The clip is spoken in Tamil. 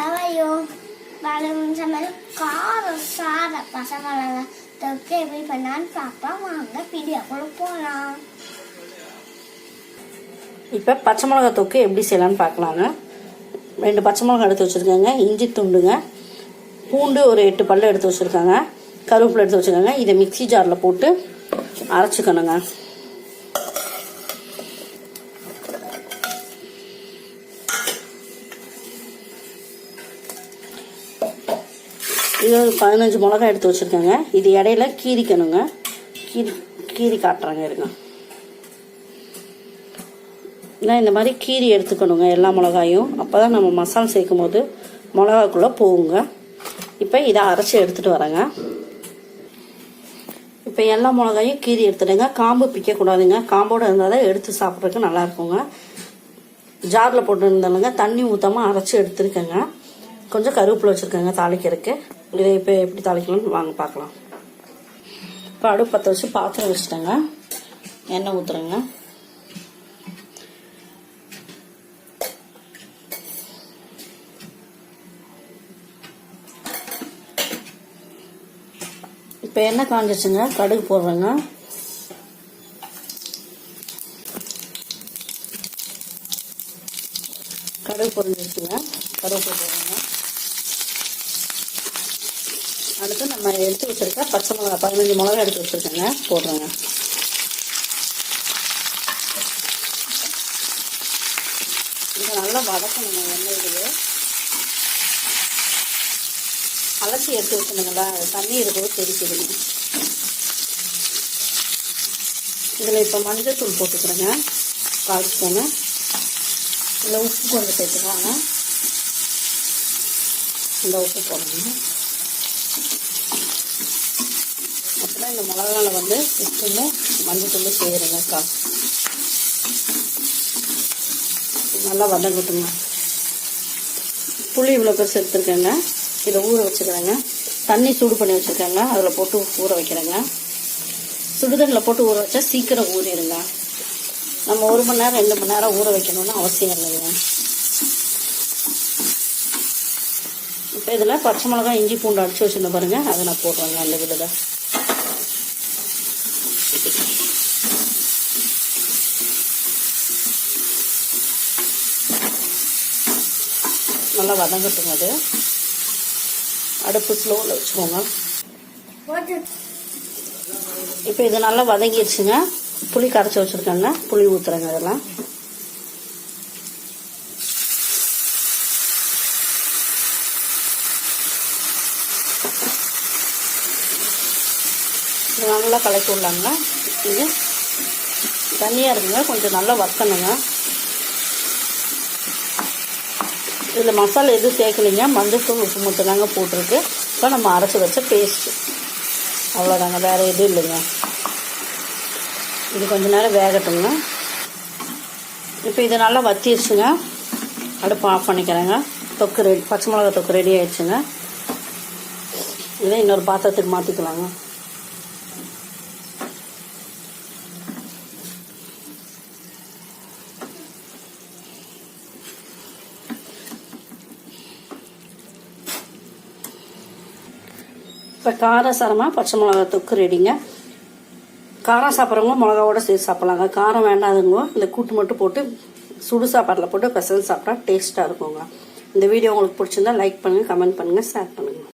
செஞ்சாவையோ வளரும் சமையல் காரம் சாத பசங்களை தொக்கு எப்படி பண்ணான்னு பார்க்கலாம் வாங்க வீடியோக்குள்ள போகலாம் இப்போ பச்சை மிளகா தொக்கு எப்படி செய்யலான்னு பார்க்கலாங்க. ரெண்டு பச்சை மிளகா எடுத்து வச்சுருக்கேங்க. இஞ்சி துண்டுங்க. பூண்டு ஒரு எட்டு பல்லு எடுத்து வச்சுருக்காங்க. கருவேப்பிலை எடுத்து வச்சுருக்காங்க. இதை மிக்ஸி ஜாரில் போட்டு அரைச்சிக்கணுங்க. இது ஒரு பதினஞ்சு மிளகா எடுத்து வச்சுருக்கேங்க. இது இடையில கீரிக்கணுங்க கீரி கீரி காட்டுறாங்க இருங்க. நான் இந்த மாதிரி கீரி எடுத்துக்கணுங்க எல்லா மிளகாயும். அப்போ தான் நம்ம மசாலா சேர்க்கும் போது மிளகாக்குள்ளே போகுங்க. இப்போ இதை அரைச்சி எடுத்துகிட்டு வரேங்க. இப்போ எல்லா மிளகாயும் கீரி எடுத்துடுங்க. காம்பு பிக்கக்கூடாதுங்க. காம்போடு இருந்தால் தான் எடுத்து சாப்பிட்றதுக்கு நல்லா இருக்குங்க ஜாரில் போட்டு இருந்தாலுங்க தண்ணி ஊற்றாமல் அரைச்சி எடுத்துருக்கேங்க. கொஞ்சம் கருவேப்பிலை வச்சுருக்கேங்க தாளிக்கிறதுக்கு. இதை இப்போ எப்படி தாளிக்கணும்னு வாங்க பார்க்கலாம். இப்போ அடுப்பு பற்ற வச்சு பாத்திரம் வச்சுட்டேங்க. எண்ணெய் ஊற்றுறேங்க இப்போ எண்ணெய் காஞ்சிச்சுங்க கடுகு போடுறேங்க. கடுகு பொரிஞ்சிருச்சுங்க. கடுகு போடுறேங்க. அடுத்து நம்ம எடுத்து வச்சுருக்க பச்சை மிளகா பதினஞ்சு மிளகா எடுத்து வச்சுருக்கேங்க. போடுறேங்க. இதை நல்லா வதக்கணுங்க எண்ணெயிலேயே அலசி எடுத்து வச்சுருந்தீங்களா? தண்ணி இருக்கிறது தெரிக்குதுங்க இதில் இப்போ மஞ்சள் தூள் போட்டுக்கிறேங்க. கால் ஸ்பூனு. இதில் உப்பு கொஞ்சம் சேர்த்துக்கலாங்க. இந்த உப்பு போடணுங்க. இந்த மிளகாவில் வந்து உப்பும் மஞ்சள் செய்கிறேங்கக்கா நல்லா வதம் நல்லா வதங்கட்டுங்க. புளி இவ்வளோ பெருசு எடுத்துருக்கேங்க. இதை ஊற வச்சுக்கிறேங்க. தண்ணி சூடு பண்ணி வச்சுருக்கேங்க. அதில் போட்டு ஊற வைக்கிறேங்க. சுடுதண்ணில் போட்டு ஊற வச்சா சீக்கிரம் ஊறிடுங்க. நம்ம ஒரு மணி நேரம் ரெண்டு மணி நேரம் ஊற வைக்கணும்னு அவசியம் இல்லைங்க. இப்போ இதில் பச்சை மிளகாய் இஞ்சி பூண்டு அடிச்சு வச்சுருந்த பாருங்கள் அதை நான் போடுறேங்க அந்த விழுத நல்லா வதங்கட்டுங்க அது. அடுப்பு ஸ்லோவில் வச்சுக்கோங்க. இப்போ இது நல்லா வதங்கிடுச்சுங்க புளி கரைச்சி வச்சுருக்கேங்க. புளி ஊற்றுறேங்க அதெல்லாம் இது நல்லா கலக்கி விடலாங்க. இது தண்ணியாக இருக்குங்க. கொஞ்சம் நல்லா வத்தணுங்க இதில் மசாலா எதுவும் சேர்க்கலைங்க. மஞ்சத்தூள் உப்பு மட்டும் தாங்க போட்டிருக்கு. இப்போ நம்ம அரைச்சி வச்ச பேஸ்ட்டு அவ்வளோதாங்க வேறு எதுவும் இல்லைங்க. இது கொஞ்ச நேரம் வேகட்டுங்க. இப்போ இது நல்லா வத்திடுச்சுங்க அடுப்பு ஆஃப் பண்ணிக்கிறேங்க. தொக்கு ரெடி பச்சை மிளகா தொக்கு ரெடி ஆயிடுச்சுங்க. இதை இன்னொரு பாத்திரத்துக்கு மாற்றிக்கலாங்க இப்போ காரசாரமாக பச்சை மிளகா தொக்கு ரெடிங்க காரம் சாப்பிட்றவங்க மிளகாவோட சேர்த்து சாப்பிட்லாங்க. காரம் வேண்டாதுங்க இந்த கூட்டு மட்டும் போட்டு சுடு சாப்பாட்டில் போட்டு பெசல் சாப்பிட்டா டேஸ்ட்டாக இருக்குங்க. இந்த வீடியோ உங்களுக்கு பிடிச்சிருந்தா லைக் பண்ணுங்கள் கமெண்ட் பண்ணுங்கள் ஷேர் பண்ணுங்கள்